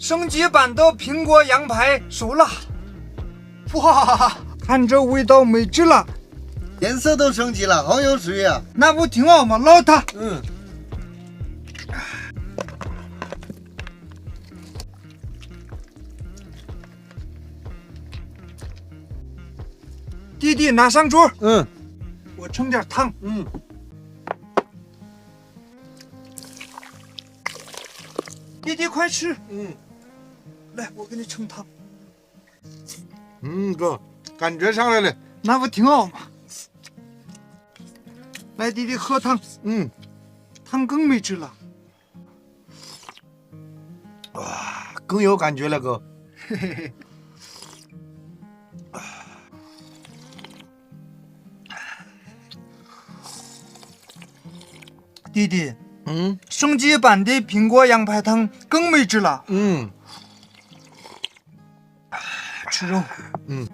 升级版的苹果羊排熟了，哇，看这味道美极了，颜色都升级了，好有水啊、那不挺好吗？捞它。嗯，弟弟拿上桌，嗯。我盛点汤。嗯，弟弟快吃，嗯来，我给你盛汤，嗯，哥，感觉上来了。那不挺好吗？来，弟弟喝汤，嗯，汤更美汁了。哇，更有感觉了，哥。嘿嘿嘿。弟弟，嗯升级版的苹果羊排汤更美汁了。嗯吃肉，嗯，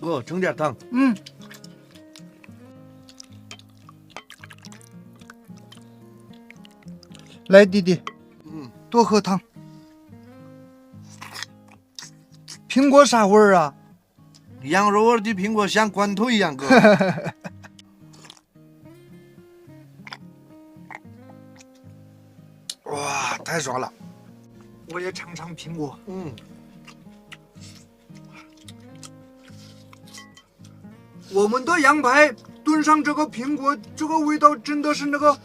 哥，整点汤。嗯，来，弟弟，嗯，多喝汤。苹果啥味儿啊？羊肉味的苹果像罐头一样，哥。哇，太爽了。我也尝尝苹果。嗯，我们的羊排炖上这个苹果，这个味道真的是那个，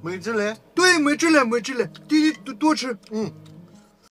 美滋嘞。对，没治了，没治了。弟弟多多吃。嗯，